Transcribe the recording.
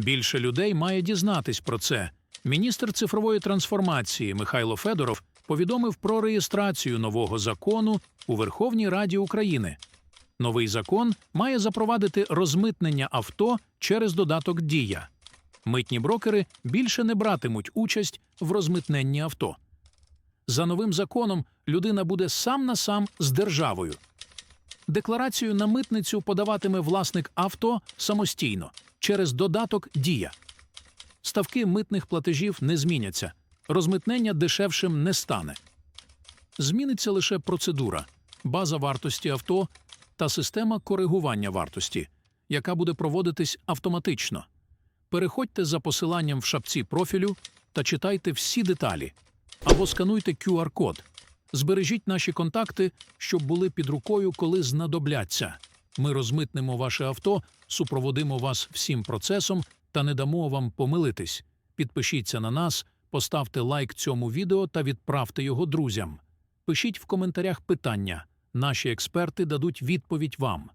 Більше людей має дізнатись про це. Міністр цифрової трансформації Михайло Федоров повідомив про реєстрацію нового закону у Верховній Раді України. Новий закон має запровадити розмитнення авто через додаток Дія. Митні брокери більше не братимуть участь в розмитненні авто. За новим законом людина буде сам на сам з державою. Декларацію на митницю подаватиме власник авто самостійно через додаток Дія. Ставки митних платежів не зміняться, розмитнення дешевшим не стане. Зміниться лише процедура, база вартості авто та система коригування вартості, яка буде проводитись автоматично. Переходьте за посиланням в шапці профілю та читайте всі деталі або скануйте QR-код. Збережіть наші контакти, щоб були під рукою, коли знадобляться. Ми розмитнемо ваше авто, супроводимо вас всім процесом та не дамо вам помилитись. Підпишіться на нас, поставте лайк цьому відео та відправте його друзям. Пишіть в коментарях питання. Наші експерти дадуть відповідь вам.